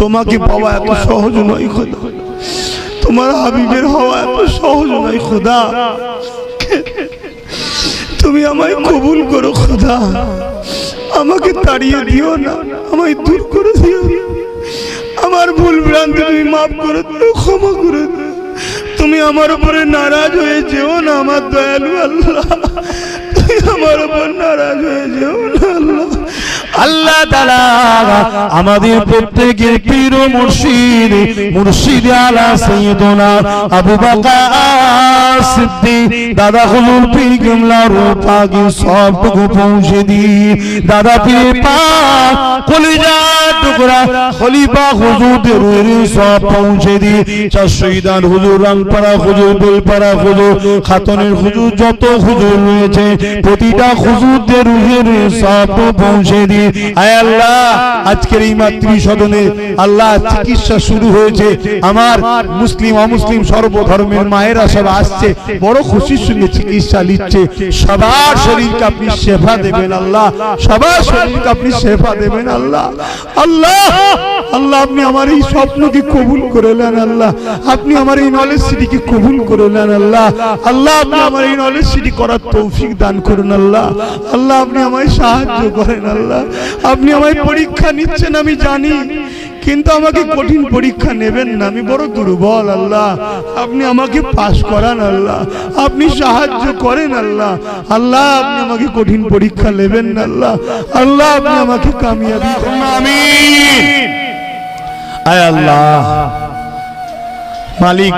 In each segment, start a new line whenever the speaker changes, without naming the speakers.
তোমাকে পাওয়া এত সহজ নয় খোদা। তোমার হাবিবের হওয়া এত সহজ নয় খোদা। তুমি আমায় কবুল করো খোদা। আমাকে তাড়িয়ে দিও না আমায় দূর করে দিও। আমার ভুল ভ্রান্তি তুমি মাফ করে দিও ক্ষমা করে দিও। তুমি আমার উপরে নারাজ হয়ে যেও না আমার দয়ালু আল্লাহ। তুমি আমার উপর নারাজ হয়ে যেও না আল্লাহ।
আল্লাহ তাআলা আমাদের প্রত্যেকের পীর মুর্শিদ মুর্শিদ আলা সাইয়্যিদুনা আবু বকর সিদ্দিক। দাদা হুজুর পীর কিবলার পাকে সবটুকু পৌঁছে দি দাদা পীর পাক কলিজা টুকরা খলিফা হুজুরদের সব পৌঁছে দি চার শহীদান হুজুর, রামপাড়া হুজুর, বেলপাড়া হুজুর, খাতনের হুজুর, যত হুজুর রয়েছে, প্রতিটা হুজুরদের সব পৌঁছে দি আজকের এই আল্লাহ চিকিৎসা শুরু হয়েছে। আমার মুসলিম, অমুসলিম সর্বধর্মের মায়েরা সব আসছে, বড় খুশির সঙ্গে চিকিৎসা নিচ্ছে। সবার শরীরকে আপনি দেবেন আল্লাহ, সবার শরীরকে আপনি দেবেন আল্লাহ। আল্লাহ আল্লাহ, আপনি আমার এই স্বপ্নকে কবুল করে আল্লাহ। আপনি আমার এই নলেজ সিটিকে কবুল করে আল্লাহ। আল্লাহ, আপনি আমার এই নলেজ সিটি করার তৌফিক দান করুন আল্লাহ। আল্লাহ, আপনি আমায় সাহায্য করেন আল্লাহ। আপনি আমায় পরীক্ষা নিচ্ছেন, আমি জানি। কিন্তু আমাকে কঠিন পরীক্ষা নেবেন না। আমি বড় দুর্বল, আল্লাহ। আপনি আমাকে পাশ করান, আল্লাহ। আপনি সাহায্য করেন, আল্লাহ। আল্লাহ, আপনি আমাকে কঠিন পরীক্ষা নেবেন না, আল্লাহ। আল্লাহ, আপনি আমাকে কামিয়াবি। আমিন। আয় আল্লাহ। মালিক,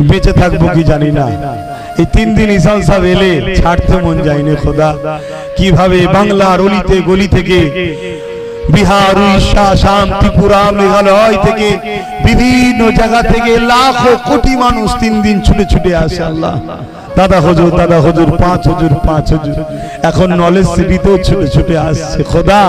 বেঁচে থাকব কি জানি না। এই তিন দিন ইসাল সাহেব এলে ছাড়তে মন যায়নি খোদা। কীভাবে বাংলার অলিতে গলি থেকে বিহার, উড়িষ্যা, আসাম, ত্রিপুরা, মেঘালয় থেকে বিভিন্ন জায়গা থেকে লাখো কোটি মানুষ তিন দিন ছুটে ছুটে আসে আল্লাহ। দাদা হুজুর দাদা হুজুর, পাঁচ হুজুর পাঁচ হুজুর। এখন নলেজ সিটিতেও ছুটে ছুটে আসছে। খোদা,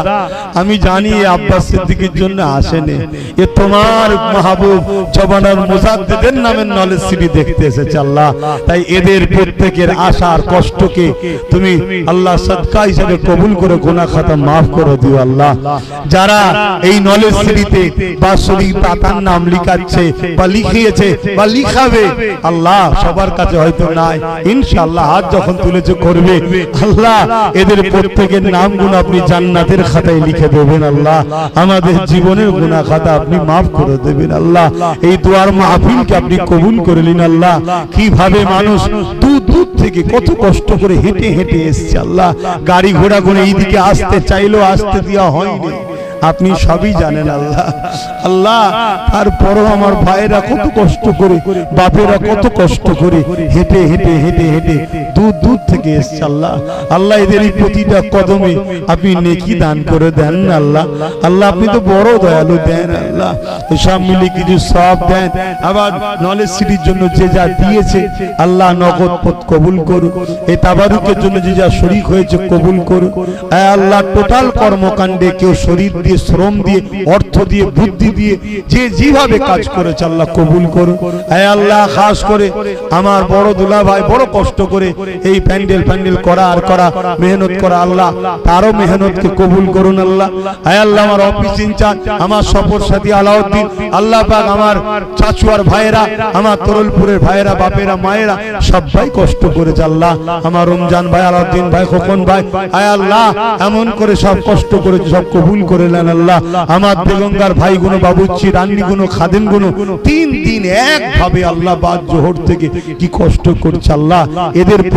আমি জানি আব্বাস সিদ্দিকের জন্য আসেনি। এ তোমার মাহবুব জবানার মুজাদ্দিদের নামের নলেজ সিটি দেখতে এসেছে আল্লাহ। তাই এদের প্রত্যেকের আশার কষ্টকে তুমি আল্লাহ সদকা হিসেবে কবুল করে গুনাহ খাতা মাফ করে দিও আল্লাহ। যারা এই নলেজ সিটিতে বা শরীর পাতার নাম লিখাচ্ছে বা লিখিয়েছে বা লিখাবে, আল্লাহ সবার কাছে হয়তো নাই। ইনশাআল্লাহ হাত যখন তুলেছে করবে, আল্লাহ, এদের প্রত্যেকের নামগুলো আপনি জান্নাতের খাতায় লিখে দেবেন, আল্লাহ। আমাদের জীবনের গুনাহ খাতা আপনি মাফ করে দেবেন, আল্লাহ। এই দুয়ার মাহফিলকে আপনি কবুল করে নিন, আল্লাহ। কীভাবে মানুষ দূর দূর থেকে কত কষ্ট করে হেঁটে হেঁটে এসছে, আল্লাহ। গাড়ি ঘোড়া করে এইদিকে আসতে চাইলেও আসতে দেওয়া হয়নি। আপনি সবই জানেন আল্লাহ। আল্লাহ তারপরও আমার ভাইয়েরা কত কষ্ট করে বাপেরা কত কষ্ট করে হেঁটে হেঁটে হেঁটে হেঁটে। দূর দূর থেকে এসছে আল্লাহ। আল্লাহ এদের এই প্রতিটা কদমে আপনি নেকি দান করে দেন না আল্লাহ। আল্লাহ আপনি তো বড় দয়ালু দেন আল্লাহ। সব মিলে কিছু সব দেন। আবার নলেজ সিটির জন্য যে যা দিয়েছে, আল্লাহ নগদ পথ কবুল করুক। এই তাবারুকের জন্য যে যা শরিক হয়েছে কবুল আয় আল্লাহ টোটাল কর্মকাণ্ডে কেউ শরীর দিয়ে, শ্রম দিয়ে, অর্থ দিয়ে, বুদ্ধি দিয়ে, যে যেভাবে কাজ করেছে আল্লাহ কবুল করুন আয় আল্লাহ, খাস করে আমার বড় দুলা ভাই বড় কষ্ট করে এই প্যান্ডেল প্যান্ডেল করা আর করা, মেহনত করা আল্লাহ, তারও মেহনতকে কবুল করুন আল্লাহ। আয় আল্লাহ, আমার অফিস ইনচার্জ, আমার সফর সাথী আলাউদ্দিন, আল্লাহ পাক আমার চাচুয়ার ভাইয়েরা, আমার তরলপুরের ভাইয়েরা, বাপেরা, মায়েরা, সবাই কষ্ট করেছে আল্লাহ। আমার রমজান ভাই, আলাউদ্দিন ভাই, খোকন ভাই আয় আল্লাহ, এমন করে সব কষ্ট করেছে, সব কবুল করে নেন আল্লাহ। আমার দেগঙ্গার ভাই গুলো বাবুচ্ছি রান্নি গুলো খাদেনগুলো তিন দিন একভাবে আল্লাহ বাদ জোহর থেকে কি কষ্ট করছে আল্লাহ। এদের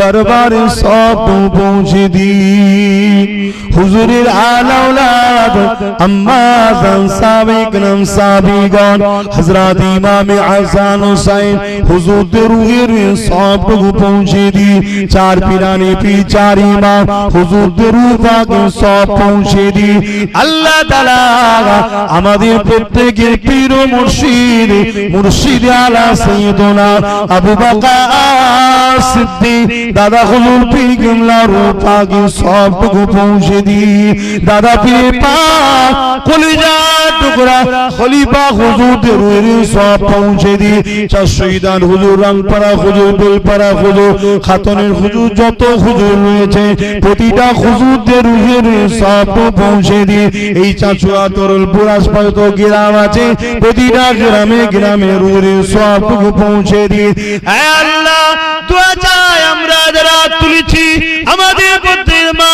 দরবারে সব পৌঁছে দি হুজুরের আলাউলাদ আম্মা জান সাবিক নাম হযরত ইমাম আহসান হুসাইন হুজুরদের রুহের সবটুকু পৌঁছে দি চার পিরানি পি চার ইমাম হুজুরদের রুহ সব পৌঁছে দি আল্লাহ তাআলা আমাদের প্রত্যেকের পীর মুর্শিদ মুর্শিদ আলা সাইয়্যিদুনা আবু বকর সিদ্দিক দাদা হুজুর পীর কিবলা রূপাকে সবটুকু পৌঁছে দি দাদা পীর পাক কলিজা টুকরা, খলিফা হুজুর দেরুয়ের সব পৌঁছে দি চার শহীদান হুজুর রাংপাড়া হুজুর, বেলপাড়া হুজুর, খাতনের হুজুর, যত হুজুর রয়েছে, প্রতিটা হুজুরদের রুহের সব পৌঁছে দি এই চাচুয়া তরলপুর আশপাশ তো গ্রাম আছে, প্রতিটা গ্রামে গ্রামে রুহের সব পৌঁছে দি আল্লাহ দোয়া চাই, আমরা যারা তুলেছি, আমাদের প্রত্যেক মা,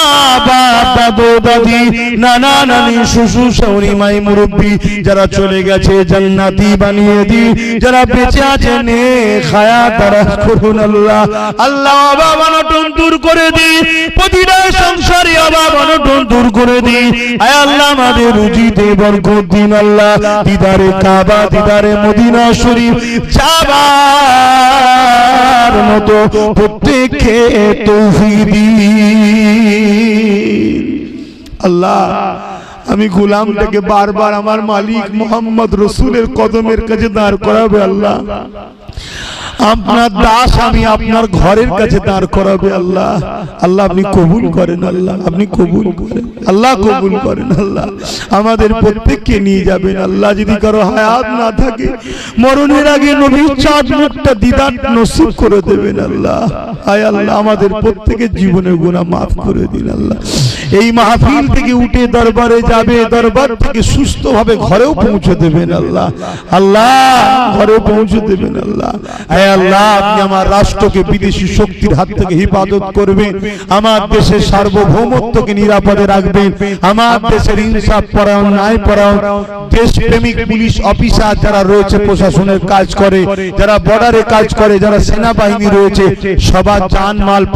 বাপ, দাদু, দাদি, নানা, নানি মাই মুরব্বী, যারা চলে গেছে জান্নাতি বানিয়ে দি যারা বেঁচে আছে খায়া তারা করুন আল্লাহ। আল্লাহ দূর করে দি প্রতিটা সংসারে অভাব অনটন দূর করে দি আয় আল্লাহ, আমাদের রুজিতে বরকত দিন আল্লাহ। দিদারে কাবা, দিদারে মদিনা শরীফ মতো প্রত্যেককে আল্লাহ, আমি গুলাম থেকে বারবার আমার মালিক মোহাম্মদ রসুলের কদমের কাছে দাঁড় করাবে আল্লাহ। আপনার দাস আমি আপনার ঘরের কাছে দাঁড় করাবে, আল্লাহ। আল্লাহ, আপনি কবুল করেন, আল্লাহ। আপনি কবুল করেন। আল্লাহ কবুল করেন, আল্লাহ। আমাদের প্রত্যেককে নিয়ে যাবেন, আল্লাহ। যদি কারও হায়াত না থাকে, মরণের আগে নবীর চাঁদ মুখটা দিদার নসিব করে দেবেন, আল্লাহ। আয় আল্লাহ, আমাদের প্রত্যেকের জীবনের গুণা মাফ করে দিন, আল্লাহ। এই মাহফিল থেকে উঠে দরবারে যাবে, দরবার থেকে সুস্থভাবে ঘরেও পৌঁছে দেবেন, আল্লাহ। আল্লাহ, ঘরেও পৌঁছে দেবেন, আল্লাহ। প্রশাসনের কাজ করে, যারা বর্ডারে কাজ করে, যারা সেনাবাহিনী রয়েছে, সবার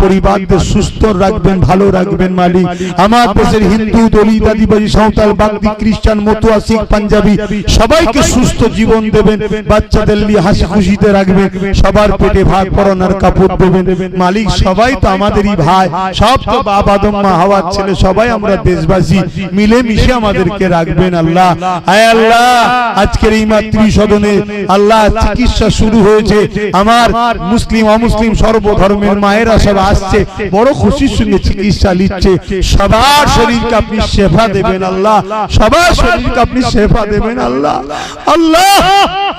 পরিবারদের সুস্থ রাখবেন, ভালো রাখবেন মালিক। আমার দেশের হিন্দু দলিত আদিবাসী সাঁওতাল, বাগদি, খ্রিস্টান, মতুয়া, শিখ, পাঞ্জাবি, সবাইকে সুস্থ জীবন দেবেন, বাচ্চাদের নিয়ে হাসি খুশিতে রাখবেন সবার পেটে ভাত পরনার কাপড় দেবেন। মালিক সবাই তো আমাদেরই ভাই। সব তো বাপ আদম মা হাওয়ার ছেলে সবাই আমরা দেশবাসী। মিলে মিশে আমাদেরকে রাখবেন আল্লাহ। আয় আল্লাহ। আজকের এই মাতৃ সদনে আল্লাহ চিকিৎসা শুরু হয়েছে। আমার মুসলিম অমুসলিম সর্বধর্মের মায়েরা সব আসছে। বড় খুশির সঙ্গে চিকিৎসা নিচ্ছে। সবার শরীরকে আপনি শেফা দেবেন আল্লাহ। সবার শরীরকে আপনি শেফা দেবেন আল্লাহ। আল্লাহ।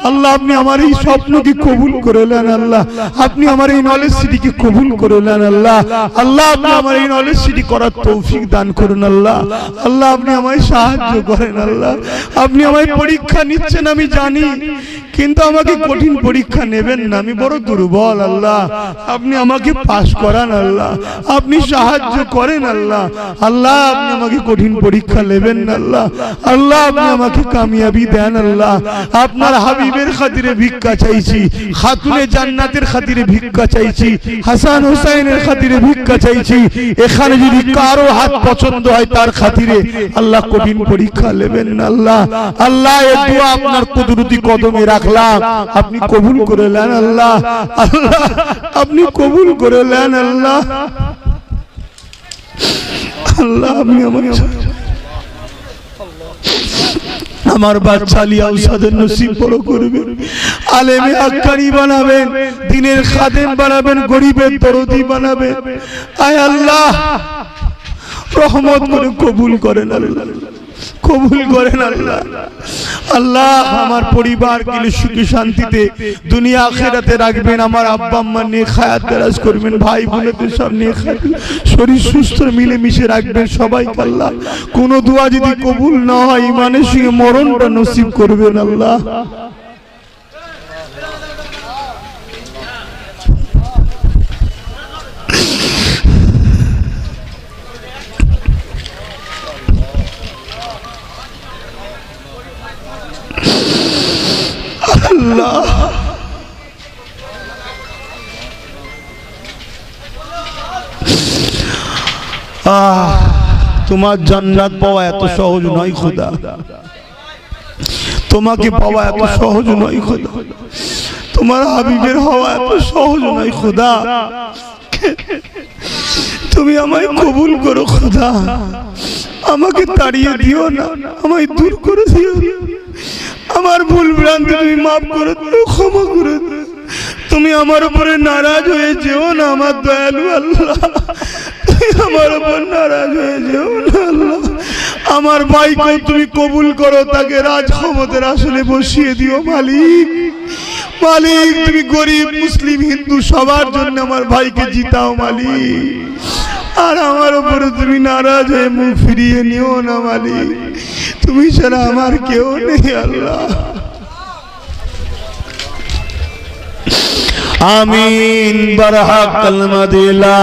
আল্লাহ। আপনি আমার এই স্বপ্নকে কবুল করে নেন আল্লাহ, আপনি আমার এই নলেজ সিটিকে কবুল করে আল্লাহ। আল্লাহ, আপনি আমার এই নলেজ সিটি করার তৌফিক দান করুন আল্লাহ। আল্লাহ, আপনি আমায় সাহায্য করেন আল্লাহ। আপনি আমায় পরীক্ষা নিচ্ছেন, আমি জানি। কিন্তু আমাকে কঠিন পরীক্ষা নেবেন না, আমি বড় দুর্বল আল্লাহ। আপনি আমাকে পাশ করান আল্লাহ। আপনি সাহায্য করেন আল্লাহ। আল্লাহ, আপনি আমাকে কঠিন পরীক্ষা নেবেন না আল্লাহ। আল্লাহ, আপনি আমাকে কামিয়াবি দেন আল্লাহ। আপনার হাবিবের খাতিরে ভিক্ষা চাইছি খাতুনে জান্নাতের খাতিরে ভিক্ষা চাইছি, হাসান হুসাইনের খাতিরে ভিক্ষা চাইছি। এখানে যদি কারও হাত পছন্দ হয় তার খাতিরে আল্লাহ কঠিন পরীক্ষা নেবেন না আল্লাহ। আল্লাহ, এ দোয়া আপনার কুদরতি কদমে রাখলাম। আপনি কবুল করে নেন আল্লাহ। আল্লাহ, আপনি কবুল করে নেন আল্লাহ। আল্লাহ, আপনি আমার আমার বাচ্চা লিয়া উসাদের নসিব বড় করবেন। আলেমে আক্কারি বানাবেন দিনের খাদেম বানাবেন গরিবের দরদি বানাবেন। আয় আল্লাহ! রহমত করে কবুল করেন আল্লাহ। কবুল করেন আল্লাহ। আল্লাহ। আমার পরিবার গেলে সুখী শান্তিতে দুনিয়া আখেরাতে রাখবেন আমার আব্বা আম্মা নিয়ে খায়াত দারাজ করবেন ভাই বোনেদের সব নিয়ে শরীর সুস্থ মিলে মিশে রাখবেন সবাই আল্লাহ। কোন দোয়া যদি কবুল না হয় ইমানের সঙ্গে মরণটা নসিব করবেন আল্লাহ। আহ তোমার জান্নাত পাওয়া এত সহজ নয় খোদা। তোমাকে পাওয়া এত সহজ নয় খোদা। তোমার হাবিবের হওয়া এত সহজ নয় খোদা। তুমি আমায় কবুল করো খোদা। আমাকে তাড়িয়ে দিও না আমায় দূর করে দিও আমার ভুল ভ্রান্তি তুমি মাফ করে দিও ক্ষমা করে দিও।
তুমি আমার উপরে নারাজ হয়ে যেও না, আমার দয়ালু আল্লাহ। তুমি আমার উপর নারাজ হয়ে যেও না, আল্লাহ। আমার ভাইকে তুমি কবুল করো, তাকে রাজ ক্ষমতার আসলে বসিয়ে দিও, মালিক। মালিক, তুমি গরিব, মুসলিম, হিন্দু, সবার জন্য আমার ভাইকে জিতাও, মালিক। আর আমার উপরে তুমি নারাজ হয়ে মুখ ফিরিয়ে নিও না, মালিক। তুমি ছাড়া আমার কেউ নেই, আল্লাহ।
আমিন বারহা কলমা দিলা।